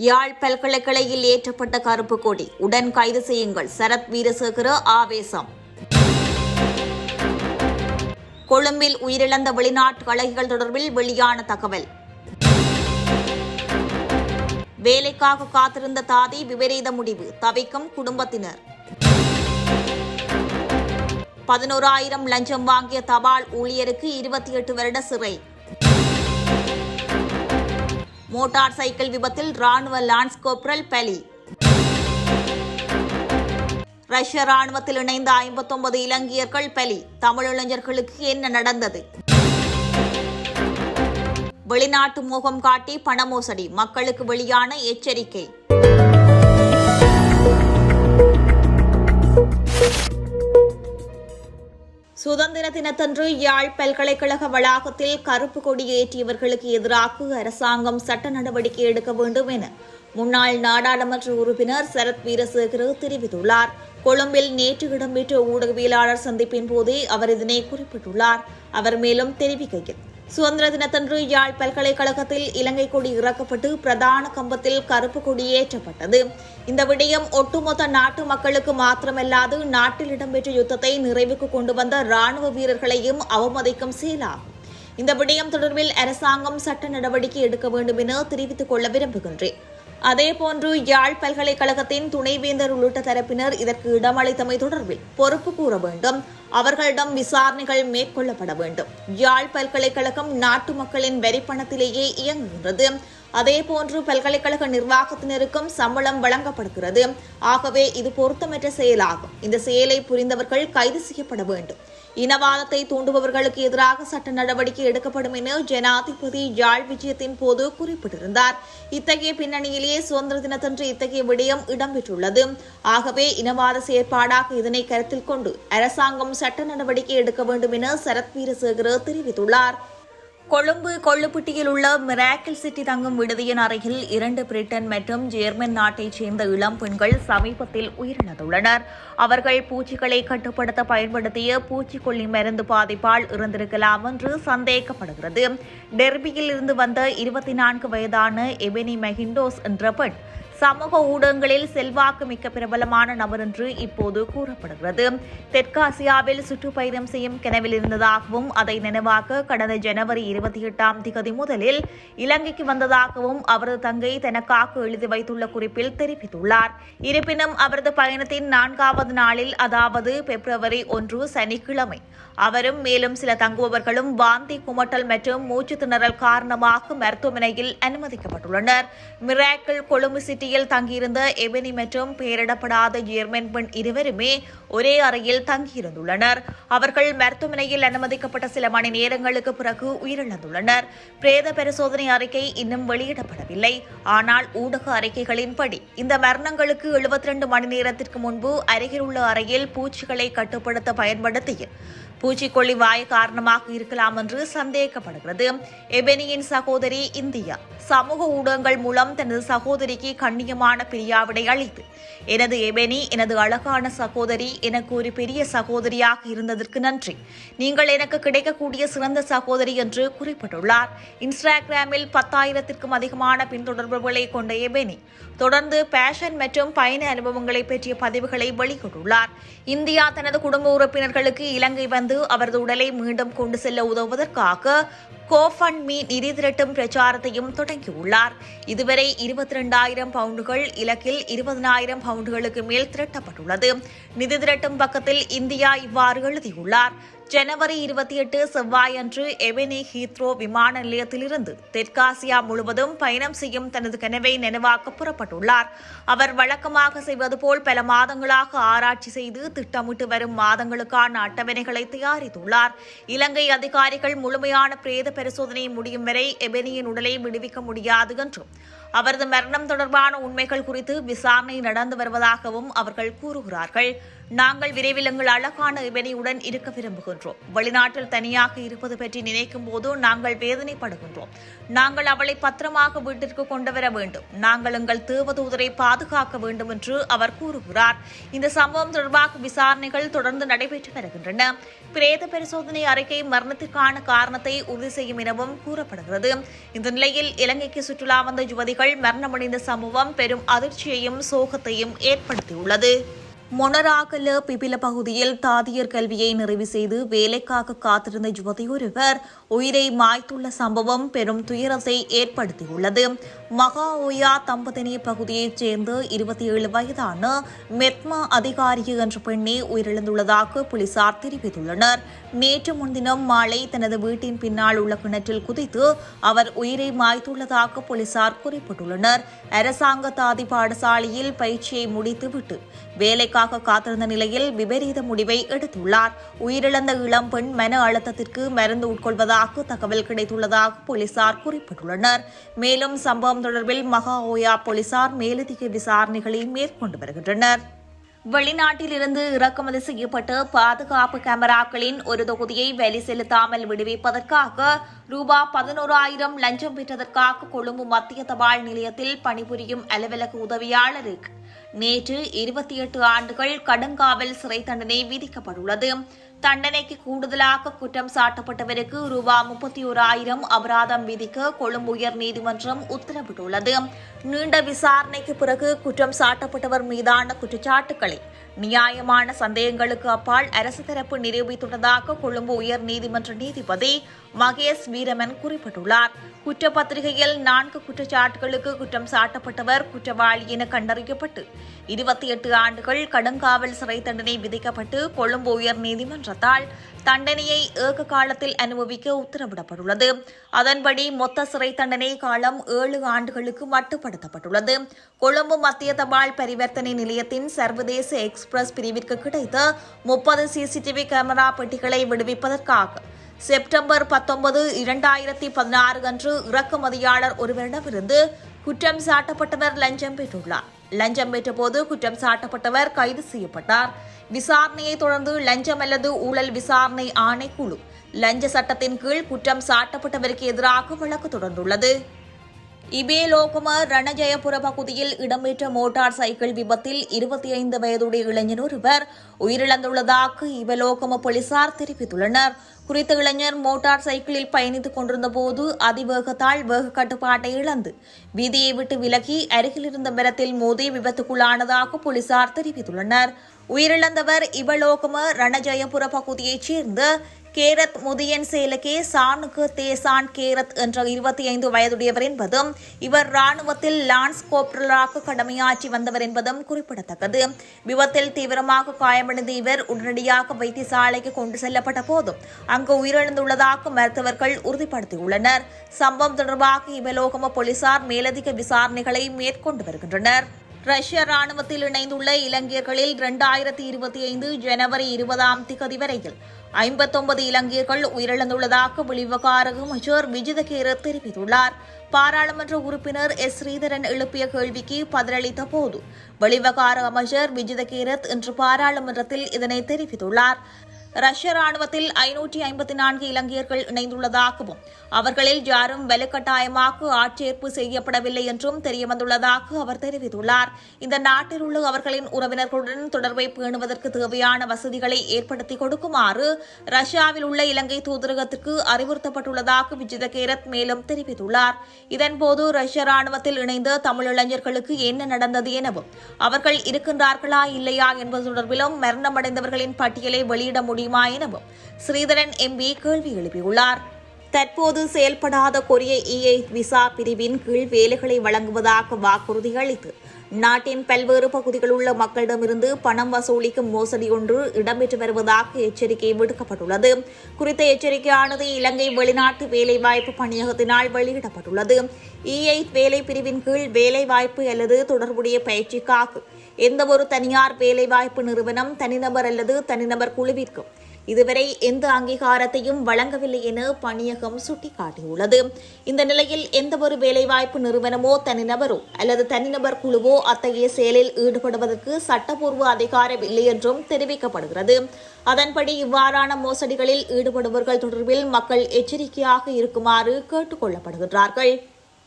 யாழ் பல்கலைக்கழகில் ஏற்றப்பட்ட கருப்பு கொடி. உடன் கைது செய்யுங்கள். சரத் வீரசேகர ஆவேசம். கொழும்பில் உயிரிழந்த வெளிநாட்டு கழகிகள் தொடர்பில் வெளியான தகவல். வேலைக்காக காத்திருந்த தாதி விபரீத முடிவு. தவிக்கும் குடும்பத்தினர். பதினோராயிரம் லஞ்சம் வாங்கிய தபால் ஊழியருக்கு இருபத்தி எட்டு வருட சிறை. மோட்டார் சைக்கிள் விபத்தில் ராணுவ லான்ஸ் கோப்ரல் பலி. ரஷ்ய ராணுவத்தில் இணைந்த ஐம்பத்தொன்பது இலங்கையர்கள் பலி. தமிழ் இளைஞர்களுக்கு என்ன நடந்தது? வெளிநாட்டு மோகம் காட்டி பண மோசடி. மக்களுக்கு வெளியான எச்சரிக்கை. சுதந்திர தினத்தன்று யாழ் பல்கலைக்கழக வளாகத்தில் கருப்பு கொடி ஏற்றியவர்களுக்கு எதிராக அரசாங்கம் சட்ட நடவடிக்கை எடுக்க வேண்டும் என முன்னாள் நாடாளுமன்ற உறுப்பினர் சரத் வீரசேகர தெரிவித்துள்ளார். கொழும்பில் நேற்று இடம்பெற்ற ஊடகவியலாளர் சந்திப்பின் போதே அவர் இதனை குறிப்பிட்டுள்ளார். அவர் மேலும் தெரிவிக்கையில் சுதந்திர தினத்தன்று யாழ் பல்கலைக்கழகத்தில் இலங்கை கொடி இறக்கப்பட்டு பிரதான கம்பத்தில் கருப்பு கொடி ஏற்றப்பட்டது. இந்த விடயம் ஒட்டுமொத்த நாட்டு மக்களுக்கு மாத்திரமல்லாது நாட்டில் இடம்பெற்ற யுத்தத்தை நிறைவுக்கு கொண்டு வந்த ராணுவ வீரர்களையும் அவமதிக்கும் செயலாகும். இந்த விடயம் தொடர்பில் அரசாங்கம் சட்ட நடவடிக்கை எடுக்க வேண்டும் என தெரிவித்துக் கொள்ள விரும்புகின்றேன். அதேபோன்று யாழ் பல்கலைக்கழகத்தின் துணைவேந்தர் உள்ளிட்ட தரப்பினர் இதற்கு இடமளித்தமை தொடர்பில் பொறுப்பு கூற வேண்டும். அவர்களிடம் விசாரணைகள் மேற்கொள்ளப்பட வேண்டும். யாழ் பல்கலைக்கழகம் நாட்டு மக்களின் வரிப்பணத்திலேயே இயங்குகின்றது. அதேபோன்று பல்கலைக்கழக நிர்வாகத்தினருக்கும் சம்பளம் வழங்கப்படுகிறது. ஆகவே இது பொருத்தமற்ற செயலாகும். இந்த செயலை புரிந்தவர்கள் கைது செய்யப்பட வேண்டும். இனவாதத்தை தூண்டுபவர்களுக்கு எதிராக சட்ட நடவடிக்கை எடுக்கப்படும் என ஜனாதிபதி யாழ் விஜயத்தின் போது குறிப்பிட்டிருந்தார். இத்தகைய பின்னணியிலேயே சுதந்திர தினத்தன்று இத்தகைய விடயம் இடம்பெற்றுள்ளது. ஆகவே இனவாத செயற்பாடாக இதனை கருத்தில் கொண்டு அரசாங்கம் சட்ட நடவடிக்கை எடுக்க வேண்டும் என சரத் வீரசேகர தெரிவித்துள்ளார். கொழும்பு கொள்ளுப்பட்டியில் உள்ள மிராக்கிள் சிட்டி தங்கும் விடுதியின் அருகில் இரண்டு பிரிட்டன் மற்றும் ஜெர்மன் நாட்டைச் சேர்ந்த இளம் பெண்கள் சமீபத்தில் உயிரிழந்துள்ளனர். அவர்கள் பூச்சிகளை கட்டுப்படுத்த பயன்படுத்திய பூச்சிக்கொல்லி மருந்து பாதிப்பால் இறந்திருக்கலாம் என்று சந்தேகப்படுகிறது. டெர்பியில் இருந்து வந்த இருபத்தி நான்கு வயதான எபெனி மெஹிண்டோஸ் என்ற பெண் சமூக ஊடகங்களில் செல்வாக்கு மிக்க பிரபலமான நபர் என்று இப்போது கூறப்படுகிறது. தெற்காசியாவில் சுற்றுப்பயணம் செய்யும் கனவில் இருந்ததாகவும் அதை நினைவாக்க கடந்த ஜனவரி இருபத்தி எட்டாம் திகதி முதலில் இலங்கைக்கு வந்ததாகவும் அவரது தங்கை தனக்காக எழுதி வைத்துள்ள குறிப்பில் தெரிவித்துள்ளார். இருப்பினும் அவரது பயணத்தின் நான்காவது நாளில் அதாவது பிப்ரவரி ஒன்று சனிக்கிழமை அவரும் மேலும் சில தங்குபவர்களும் வாந்தி குமட்டல் மற்றும் மூச்சு திணறல் காரணமாக மருத்துவமனையில் அனுமதிக்கப்பட்டுள்ளனர். மிராக்கிள் கொழும்பு சிட்டி சிட்டியில் தங்கியிருந்த எபினி மற்றும் பெயரிடப்படாத ஜெர்மன் பெண் இருவருமே ஒரே அறையில் தங்கியிருந்துள்ளனர். அவர்கள் மருத்துவமனையில் அனுமதிக்கப்பட்ட சில மணி நேரங்களுக்கு பிறகு உயிரிழந்துள்ளனர். பிரேத பரிசோதனை அறிக்கை இன்னும் வெளியிடப்படவில்லை. ஆனால் ஊடக அறிக்கைகளின்படி இந்த மரணங்களுக்கு எழுபத்தி ரெண்டு மணி நேரத்திற்கு முன்பு அருகில் உள்ள அறையில் பூச்சிகளை கட்டுப்படுத்த பயன்படுத்திய பூச்சிக்கொல்லி வாயு காரணமாக இருக்கலாம் என்று சந்தேகப்படுகிறது. எபெனியின் சகோதரி இந்தியா சமூக ஊடகங்கள் மூலம் தனது சகோதரிக்கு கண்ணியமான பிரியாவிடை அளித்து எனது எபெனி எனது அழகான சகோதரி எனக்கு ஒரு பெரிய சகோதரியாக இருந்ததற்கு நன்றி. நீங்கள் எனக்கு கிடைக்கக்கூடிய சிறந்த சகோதரி என்று குறிப்பிட்டுள்ளார். இன்ஸ்டாகிராமில் பத்தாயிரத்திற்கும் அதிகமான பின்தொடர்புகளை கொண்ட எபெனி தொடர்ந்து பேஷன் மற்றும் பயண அனுபவங்களை பற்றிய பதிவுகளை வெளியிட்டுள்ளார். இந்தியா தனது குடும்ப உறுப்பினர்களுக்கு இலங்கை வந்து வந்து அவரது உடலை மீண்டும் கொண்டு செல்ல உதவுவதற்காக கோஃபண்ட் மீ நிதி திரட்டும் பிரச்சாரத்தையும் தொடங்கியுள்ளார். இதுவரை இருபத்தி ரெண்டாயிரம் பவுண்டுகள் இலக்கில் இருபதனாயிரம் பவுண்டுகளுக்கு மேல் திரட்டப்பட்டுள்ளது. நிதி திரட்டும் பக்கத்தில் இந்தியா இவ்வாறு எழுதியுள்ளார். ஜனவரி இருபத்தி எட்டு செவ்வாயன்று எவெனி ஹீத்ரோ விமான நிலையத்திலிருந்து தெற்காசியா முழுவதும் பயணம் செய்யும் தனது கனவை நினைவாக்க புறப்பட்டுள்ளார். அவர் வழக்கமாக செய்வது போல் பல மாதங்களாக ஆராய்ச்சி செய்து திட்டமிட்டு வரும் மாதங்களுக்கான அட்டவணைகளை தயாரித்துள்ளார். இலங்கை அதிகாரிகள் முழுமையான பிரேத பரிசோதனை முடியும் வரை எபெனியின் உடலை விடுவிக்க முடியாது என்றும் அவரது மரணம் தொடர்பான உண்மைகள் குறித்து விசாரணை நடந்து வருவதாகவும் அவர்கள் கூறுகிறார்கள். நாங்கள் விரைவில் எங்கள் அழகான எபெனியுடன் இருக்க விரும்புகின்றோம். வெளிநாட்டில் தனியாக இருப்பது பற்றி நினைக்கும் போது நாங்கள் வேதனைப்படுகின்றோம். நாங்கள் அவளை பத்திரமாக வீட்டிற்கு கொண்டு வர வேண்டும். நாங்கள் எங்கள் தேவதூதரை பாதுகாக்க வேண்டும் என்று அவர் கூறுகிறார். இந்த சம்பவம் தொடர்பாக விசாரணைகள் தொடர்ந்து நடைபெற்று வருகின்றன. பிரேத பரிசோதனை அறிக்கை மரணத்திற்கான காரணத்தை உறுதி செய்யும் எனவும் கூறப்படுகிறது. இந்த நிலையில் இலங்கைக்கு சுற்றுலா வந்த யுவதிகள் பயணிகள் மரணமடைந்த சம்பவம் பெரும் அதிர்ச்சியையும் சோகத்தையும் ஏற்படுத்தியுள்ளது. மொனராகல பிபில பகுதியில் தாதியர் கல்வியை நிறைவு செய்து வேலைக்காக காத்திருந்த யுவதி ஒருவர் உயிரை மாய்த்துள்ள சம்பவம் பெரும் துயரத்தை ஏற்படுத்தியுள்ளது. மகா ஓயா தம்பதினி பகுதியைச் சேர்ந்த இருபத்தி ஏழு வயதான மெத்மா அதிகாரி என்ற பெண்ணே உயிரிழந்துள்ளதாக போலீசார் தெரிவித்துள்ளனர். நேற்று முன்தினம் மாலை தனது வீட்டின் பின்னால் உள்ள கிணற்றில் குதித்து அவர் உயிரை மாய்த்துள்ளதாக போலீசார் குறிப்பிட்டுள்ளனர். அரசாங்க தாதி பாடசாலையில் பயிற்சியை முடித்துவிட்டு வேலைக்காக காத்திருந்த நிலையில் விபரீத முடிவை எடுத்துள்ளார். உயிரிழந்த இளம் பெண் மன அழுத்தத்திற்கு மருந்து உட்கொள்வதாக தகவல் கிடைத்துள்ளதாக போலீசார் குறிப்பிட்டுள்ளனர். மேலும் சம்பவம் தொடர்பில் மகா ஓயா போலீசார் மேலதிக விசாரணைகளை மேற்கொண்டு வருகின்றனர். வெளிநாட்டில் இருந்து இறக்குமதி செய்யப்பட்ட பாதுகாப்பு கேமராக்களின் ஒரு தொகுதியை வெளி செலுத்தாமல் விடுவிப்பதற்காக ரூபா பதினோராயிரம் லஞ்சம் பெற்றதற்காக கொழும்பு மத்திய தபால் நிலையத்தில் பணிபுரியும் அலுவலக உதவியாளருக்கு நேற்று இருபத்தி எட்டு ஆண்டுகள் கடுங்காவல் சிறை தண்டனை விதிக்கப்பட்டுள்ளது. தண்டனைக்கு கூடுதலாக குற்றம் சாட்டப்பட்டவருக்கு ரூபா முப்பத்தி ஓராயிரம் அபராதம் விதிக்க கொழும்பு உயர் நீதிமன்றம் உத்தரவிட்டுள்ளது. நீண்ட விசாரணைக்கு பிறகு குற்றம் சாட்டப்பட்டவர் மீதான குற்றச்சாட்டுகளை நியாயமான சந்தேகங்களுக்கு அப்பால் அரசு தரப்பு நிரூபித்துள்ளதாக கொழும்பு உயர் நீதிமன்ற நீதிபதி மகேஷ் வீரமன் குறிப்பிட்டுள்ளார். குற்றப்பத்திரிகையில் நான்கு குற்றச்சாட்டுகளுக்கு குற்றம் சாட்டப்பட்டவர் குற்றவாளி என கண்டறியப்பட்டு இருபத்தி எட்டு ஆண்டுகள் கடுங்காவல் சிறை தண்டனை விதிக்கப்பட்டு கொழும்பு உயர் நீதிமன்றத்தால் தண்டனையை ஏக காலத்தில் அனுபவிக்க உத்தரவிடப்பட்டுள்ளது. அதன்படி மொத்த சிறை தண்டனை காலம் ஏழு ஆண்டுகளுக்கு மட்டுப்படுத்தப்பட்டுள்ளது. கொழும்பு மத்திய தபால் பரிவர்த்தனை நிலையத்தின் சர்வதேச எக்ஸ்பிரஸ் பிரிவிற்கு கிடைத்த முப்பது சிசிடிவி கேமரா பெட்டிகளை விடுவிப்பதற்காக செப்டம்பர் பத்தொன்பது இரண்டாயிரத்தி பதினாறு அன்று இறக்குமதியாளர் ஒருவரிடமிருந்து குற்றம் சாட்டப்பட்டவர் லஞ்சம் பெற்றுள்ளார். லஞ்சம் பெற்றபோது குற்றம் சாட்டப்பட்டவர் கைது செய்யப்பட்டார். விசாரணையை தொடர்ந்து லஞ்சம் அல்லது ஊழல் விசாரணை ஆணைக்குழு லஞ்ச சட்டத்தின் கீழ் குற்றம் சாட்டப்பட்டவருக்கு எதிராக வழக்கு தொடர்ந்துள்ளது. இபேலோகம ரணஜயபுர பகுதியில் இடம்பெற்ற மோட்டார் சைக்கிள் விபத்தில் இருபத்தி ஐந்து வயதுடைய இளைஞர் ஒருவர் உயிரிழந்துள்ளதாக இபலோகம போலீசார் தெரிவித்துள்ளனர். குறித்த இளைஞர் மோட்டார் சைக்கிளில் பயணித்துக் கொண்டிருந்த போது அதிவேகத்தால் வேக கட்டுப்பாட்டை இழந்து வீதியை விட்டு விலகி அருகில் இருந்த மரத்தில் மோதி விபத்துக்குள்ளானதாக போலீசார் தெரிவித்துள்ளனர். உயிரிழந்தவர் இவலோகம ரணஜயபுர பகுதியைச் சேர்ந்த கேரத் முதியன் சேலகே சானுக்கு தேசான் கேரத் என்ற இருபத்தி ஐந்து வயதுடையவர் என்பதும் இவர் ராணுவத்தில் லான்ஸ் கோப்ரலாக கடமையாற்றி வந்தவர் என்பதும் குறிப்பிடத்தக்கது. விபத்தில் தீவிரமாக காயமடைந்த இவர் உடனடியாக வைத்தியசாலைக்கு கொண்டு செல்லப்பட்ட போதும் அங்கு உயிரிழந்துள்ளதாக மருத்துவர்கள் உறுதிப்படுத்தியுள்ளனர். சம்பவம் தொடர்பாக இவலோகம போலீசார் மேலதிக விசாரணைகளை மேற்கொண்டு வருகின்றனர். ரஷ்ய ராணுவத்தில் இணைந்துள்ள இலங்கையர்களில் இரண்டாயிரத்தி இருபத்தி ஐந்து ஜனவரி இருபதாம் திகதி வரையில் ஐம்பத்தொன்பது இலங்கையர்கள் உயிரிழந்துள்ளதாக வெளிவிவகார அமைச்சர் விஜிதகேர தெரிவித்துள்ளார். பாராளுமன்ற உறுப்பினர் எஸ் ஸ்ரீதரன் எழுப்பிய கேள்விக்கு பதிலளித்த போது வெளிவிவகார அமைச்சர் விஜிதகேரத் இன்று பாராளுமன்றத்தில் இதனை தெரிவித்துள்ளார். ரஷ்ய ராணுவத்தில் ஐநூற்றி ஐம்பத்தி நான்கு இலங்கையர்கள் இணைந்துள்ளதாகவும் அவர்களில் யாரும் வலுக்கட்டாயமாக ஆட்சேர்ப்பு செய்யப்படவில்லை என்றும் தெரியவந்துள்ளதாக அவர் தெரிவித்துள்ளார். இந்த நாட்டில் உள்ள அவர்களின் உறவினர்களுடன் தொடர்பை பேணுவதற்கு தேவையான வசதிகளை ஏற்படுத்தி கொடுக்குமாறு ரஷ்யாவில் உள்ள இலங்கை தூதரகத்திற்கு அறிவுறுத்தப்பட்டுள்ளதாக விஜிதகேரத் மேலும் தெரிவித்துள்ளார். இதன்போது ரஷ்ய ராணுவத்தில் இணைந்த தமிழ் இளைஞர்களுக்கு என்ன நடந்தது எனவும் அவர்கள் இருக்கின்றார்களா இல்லையா என்பது தொடர்பிலும் மரணமடைந்தவர்களின் பட்டியலை வெளியிட முடியும் முடியுமா எனவும் ஸ்ரீதரன் எம்பி கேள்வி எழுப்பியுள்ளார். தற்போது செயல்படாத கொரிய இஐ விசா பிரிவின் கீழ் வேலைகளை வழங்குவதாக வாக்குறுதி அளித்து நாட்டின் பல்வேறு பகுதிகளில் உள்ள மக்களிடமிருந்து பணம் வசூலிக்கும் மோசடி ஒன்று இடம்பெற்று வருவதாக எச்சரிக்கை விடுக்கப்பட்டுள்ளது. குறித்த எச்சரிக்கையானது இலங்கை வெளிநாட்டு வேலைவாய்ப்பு பணியகத்தினால் வெளியிடப்பட்டுள்ளது. இஐ வேலை பிரிவின் கீழ் வேலைவாய்ப்பு அல்லது தொடர்புடைய பயிற்சிக்காக எந்தவொரு தனியார் வேலைவாய்ப்பு நிறுவனம் தனிநபர் அல்லது தனிநபர் குழுவிற்கும் இதுவரை எந்த அங்கீகாரத்தையும் வழங்கவில்லை என பணியகம் சுட்டிக்காட்டியுள்ளது. இந்த நிலையில் எந்தவொரு வேலைவாய்ப்பு நிறுவனமோ தனிநபரோ அல்லது தனிநபர் குழுவோ அத்தகைய செயலில் ஈடுபடுவதற்கு சட்டப்பூர்வ அதிகாரம் இல்லை என்றும் தெரிவிக்கப்படுகிறது. அதன்படி இவ்வாறான மோசடிகளில் ஈடுபடுபவர்கள் தொடர்பில் மக்கள் எச்சரிக்கையாக இருக்குமாறு கேட்டுக் கொள்ளப்படுகின்றார்கள்.